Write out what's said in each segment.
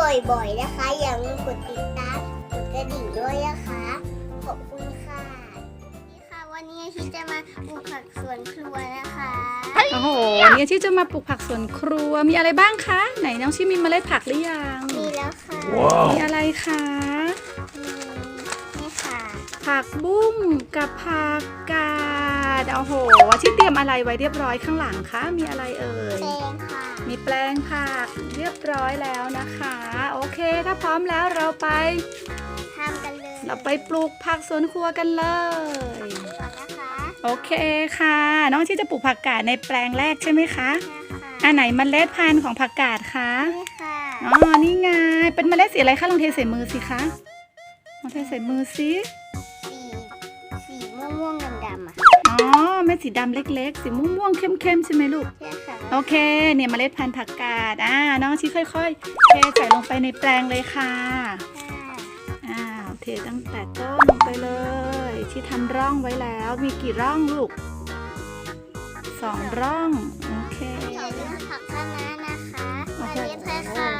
บ่อยๆนะคะ อย่าลืมกดติดตามกดกระดิ่งด้วยนะคะ ขอบคุณค่ะนี่ค่ะ วันนี้อาชิจะมาปลูกผักสวนครัวนะคะ โอ้โหวันนี้ที่จะมาปลูกผักสวนครัวมีอะไรบ้างคะ ไหนน้องชิมีเมล็ดผักหรือยังมีแล้วค่ะมีอะไรคะมีนี่ค่ะ ผักบุ้งกับผักกาดโอ้โหที่เตรียมอะไรไว้เรียบร้อยข้างหลังคะมีอะไรเอ่ยแตงค่ะ มีแปลงผักเรีย บร้อยแล้วนะคะ โอเคถ้าพร้อมแล้วเราไปทำกันเลยเราไปปลูกผักสวนครัวกันเลยก่อนนะคะโอเคค่ะ น้องที่จะปลูกผักกาดในแปลงแรกใช่ไหมคะนี่ค่ะอันไหนเมล็ดพันธุ์ของผักกาดคะนี่ค่ะอ๋อนี่ไงเป็นเมล็ดสีอะไรคะลองเทใส่มือสิคะลองเทใส่มือสิสีสีม่วงๆดำๆอะอ๋อเม็ดสีดำเล็กๆ สีม่วงๆเข้มๆใช่ไหมลูกใช่ค่ะ โอเค เนี่ยเมล็ดพันธุ์ผักกาด อ่า น้องชี้ค่อยๆ เทใส่ลงไปในแปลงเลยค่ะ อ้าว เทตั้งแต่ต้นลงไปเลยที่ทำร่องไว้แล้ว มีกี่ร่องลูก สองร่อง โอเคใส่เรื่องผักคะน้านะคะเมล็ดคล้ายๆผัก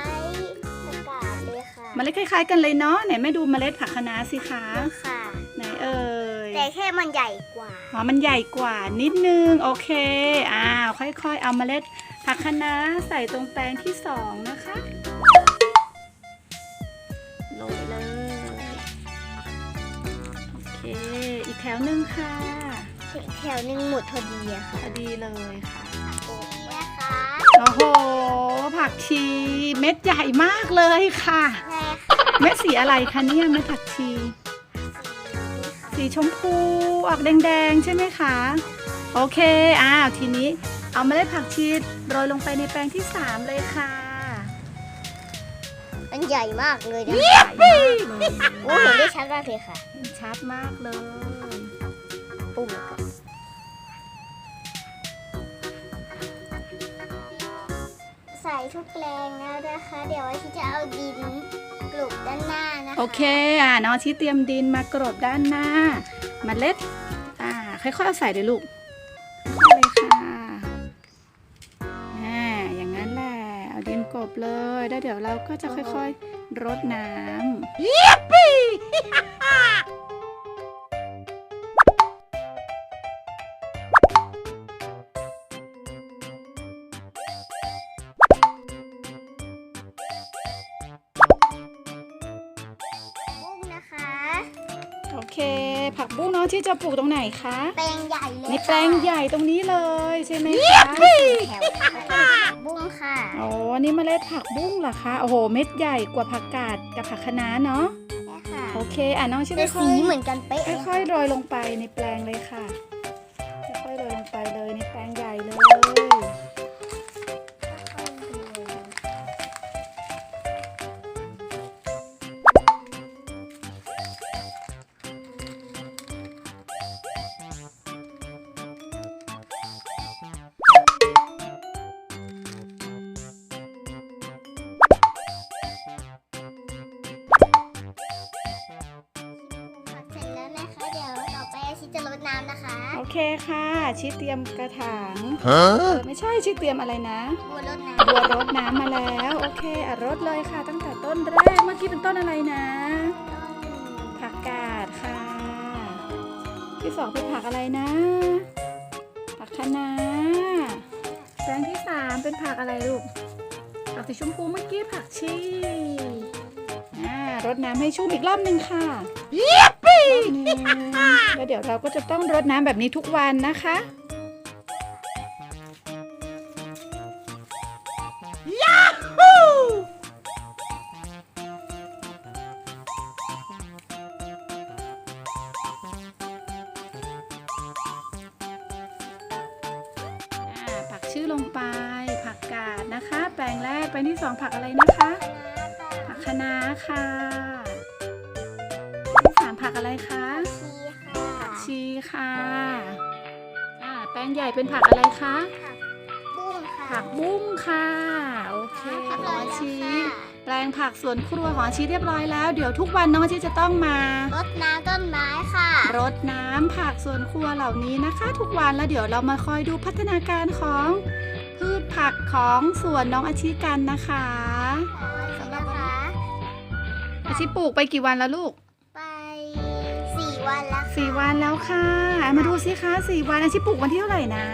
กาดเลยค่ะ เมล็ดคล้ายๆกันเลยเนาะ ไหนแม่ดูเมล็ดผักคะน้าสิคะนี่ค่ะไหนเอ่ย แต่แค่มันใหญ่กว่าอ๋อมันใหญ่กว่านิดนึง โอเค อ้าว ค่อยๆ เอาเมล็ดผักคะน้าใส่ตรงแปลงที่สองนะคะโรยเลย โอเค อีกแถวหนึ่งค่ะ แถวหนึ่งหมดพอดีอะพค่ะอดีเลยค่ะ โอ้นะคะโอ้โห ผักชีเม็ดใหญ่มากเลยค่ะใช่ค่ะเม็ดสีอะไรคะเนี่ยเม็ดผักชี สีชมพูออกแดงๆ ใช่ไหมคะ โอเค อ้าว ทีนี้เอาเมล็ดผักชีโรยลงไปในแปลงที่ 3 เลยค่ะมันใหญ่มากเลยนะใหญ่มากเลยโอ้เห็นได้ชัดมากเลยค่ะเห็นชัดมากเลย ปุ่มก่อน ทุกแปลงแล้วนะคะ เดี๋ยวอาชิจะเอาดินกลุบด้านหน้านะคะโอเคอ่าน้องชี้เตรียมดินมากรบด้านหน้าเมล็ดอ่าค่อยๆเอาใส่เลยลูกค่อยๆเลยค่ะอ่าอย่างนั้นแหละเอาดินกลบเลยแล้วเดี๋ยวเราก็จะค่อยๆรดน้ำบุ้ ผักบุ้งน้องที่จะปลูกตรงไหนคะแปลงใหญ่เลยในแปลงใหญ่ตรงนี้เลยใช่ไหมคะแถวค่ะบุ้งค่ะโอ้นี่เมล็ดผักบุ้งเหรอคะโอ้โหเม็ดใหญ่กว่าผักกาดกับผักคะน้าเนาะใช่ค่ะโอเคอะน้องช่วยแต่ค่สีอยเหมือนกันเป๊ะเลยๆค่อยๆโรยลงไปในแปลงเลยค่ะค่อยๆโรยลงไปเลยในแปลงใหญ่เลย เคค่ะ ชิดเตรียมกระถางเออไม่ใช่ชิดเตรียมอะไรนะ บัวรดน้บัวรดน้ำมาแล้ว โอเคอะรดเลยค่ะ ตั้งแต่ต้นแรก เมื่อกี้เป็นต้นอะไรนะำผักกาดค่ะ ที่สองเป็นผักอะไรนะ ผักคะน้าแปลงที่สามเป็นผักอะไรลูก ผักสีชมพูเมื่อกี้ผักชีอ่ารดน้ำให้ชุ่มอีกรอบหนึ่งค่ะรอบหนึ่ง แล้วเดี๋ยวเราก็จะต้องรดน้ำแบบนี้ทุกวันนะคะอ่าผักชื่อลงไป ผักกาดนะคะ แปลงแรกแปลงที่สองผักอะไรนะคะ ผักคะน้าค่ะ ผักอะไรคะผักชีค่ะอ่าแปลงใหญ่เป็นผักอะไรคะบุ้งค่ะผักบุ้งค่ะโอเคผักน้องอะไรอาชีค่ะแปลงผักสวนครัวของอาชีเรียบร้อยแล้ว เดี๋ยวทุกวันน้องอาชีจะต้องมารดน้ำต้นไม้ค่ะรดน้ำผักสวนครัวเหล่านี้นะคะ ทุกวันแล้วเดี๋ยวเรามาคอยดูพัฒนาการของพืชผักของสวนน้องอาชีกันนะคะสำหรับวันนี้อาชีปลูกไปกี่วันแล้วลูกไปสี่ วันแล้วค่ะสี่วันแล้วค่ะอะ มาดูสิคะสี่วันอาชีปลูกวันที่เท่าไหร่นะ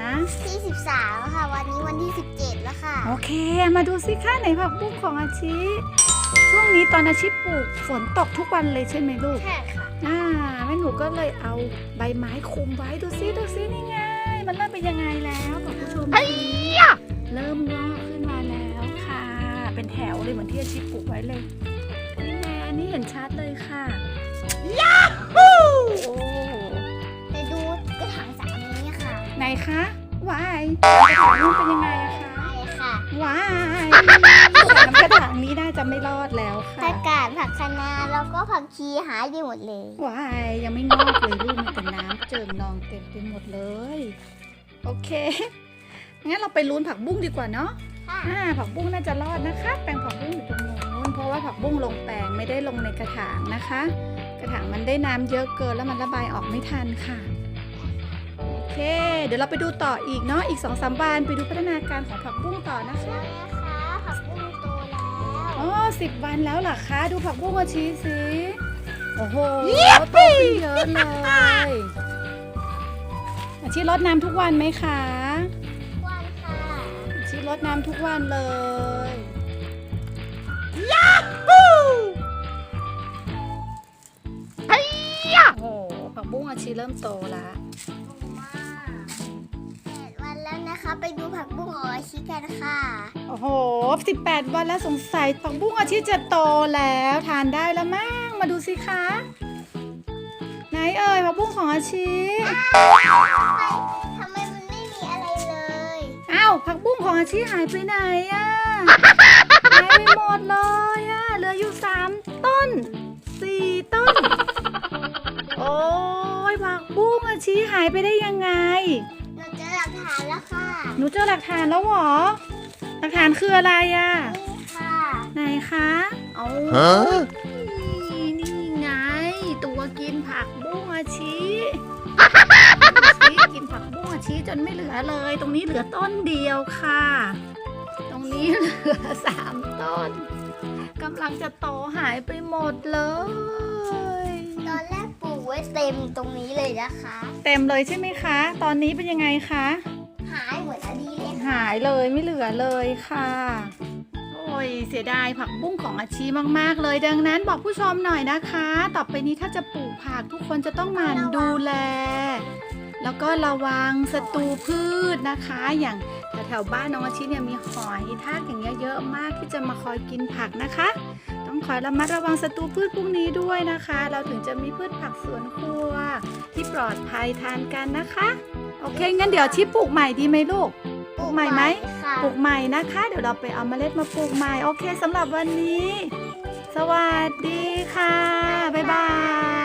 ที่สิบสามค่ะ วันนี้วันที่สิบเจ็ดแล้วค่ะ โอเค มาดูสิคะไหนผักบุ้งของอาชีช่วงนี้ตอนอาชีปลูกฝนตกทุกวันเลยใช่ไหมลูกใช่ค่ะอ่าแม่หนูก็เลยเอาใบไม้คลุมไว้ดูซิดูซินี่ไงมันเริ่มเป็นยังไงแล้วบอกผู้ชมเริ่มงอกขึ้นมาแล้วค่ะ เป็นแถวเลยเหมือนที่อาชีปลูกไว้เลยนี่ไงอันนี้เห็นชัดเลยค่ะ ยาฮูโอ้ ไปดูกระถางสามนี้ค่ะไหนคะวายกระถางมันเป็นยังไงอะคะใช่ค่ะวายใส่น้ำกระถางนี้ได้จะไม่รอดแล้วค่ะผักกาดผักคะน้าแล้วก็ผักชีหายไปหมดเลยวายยังไม่งอกเลยลูกมีแต่น้ำเจิ่งนองเต็มไปหมดเลย โอเคงั้นเราไปลุ้นผักบุ้งดีกว่าเนาะค่ะอ่าผักบุ้งน่าจะรอดนะคะแปลงผักบุ้งอยู่ตรงนู้นเพ ราะว่าผักบุ้งลงแปลงไม่ได้ลงในกระถางนะคะ กระถางมันได้น้ำเยอะเกินแล้วมันระบายออกไม่ทันค่ะโอเค เดี๋ยวเราไปดูต่ออีกเนาะอีกสองสามวันไปดูพัฒนาการของผักบุ้งต่อนะคะแล้วนะคะผักบุ้งโตแล้วอ๋อสิบวันแล้วเหรอคะดูผักบุ้งอาชีสิโอ้โหโตขึ้นเยอะเลยอาชีรดน้ำทุกวันไหมคะวันค่ะอาชีรดน้ำทุกวันเลย บุ้งอาชีเริ่มโตแล้วแปดวันแล้วนะคะ ไปดูผักบุ้งของอาชิกันค่ะ โอ้โห 18 วันแล้วสงสัยผักบุ้งอาชีจะโตแล้วทานได้แล้วมั้งมาดูสิคะ ไหนเอ่ยผักบุ้งของอาชีทำไมมันไม่มีอะไรเลยอ้าวผักบุ้งของอาชีหายไปไหนอะหายไปหมดเลยอะเหลืออยู่สามต้นสี่ต้น โอ้ย ผักบุ้งอาชีหายไปได้ยังไงเราเจอหลักฐานแล้วค่ะ หนูเจอหลักฐานแล้วเหรอ หลักฐานคืออะไรอะนี่ค่ะไหนคะเอา Huh? นี่นี่ไง ตัวกินผักบุ้งอาชีชีกินผักบุ้งอาชีจนไม่เหลือเลย ตรงนี้เหลือต้นเดียวค่ะ ตรงนี้เหลือสามต้นกำลังจะโตหายไปหมดเลย เต็มตรงนี้เลยนะคะ เต็มเลยใช่ไหมคะ ตอนนี้เป็นยังไงคะ หายหมดอันนี้เลยค่ะหายเลยไม่เหลือเลยค่ะ โอ้ยเสียดายผักบุ้งของอาชีมากๆ เลยดังนั้นบอกผู้ชมหน่อยนะคะ ต่อไปนี้ถ้าจะปลูกผักทุกคนจะต้องหมั่นดูแล แล้วก็ระวังศัตรูพืชนะคะ อย่างแถวๆบ้านน้องอาชีเนี่ยมีหอยทากอย่างเงี้ยเยอะมากที่จะมาคอยกินผักนะคะ ต้องคอยระมัดระวังศัตรูพืชพวกนี้ด้วยนะคะ เราถึงจะมีพืชผักสวนครัว ที่ปลอดภัยทานกันนะคะ โอเค งั้นเดี๋ยวอาชีปลูกใหม่ดีไหมลูก ปลูกใหม่ไหมค่ะปลูกใหม่นะคะ เดี๋ยวเราไปเอาเมล็ดมาปลูกใหม่ โอเคสำหรับวันนี้ สวัสดีค่ะ บ๊ายบาย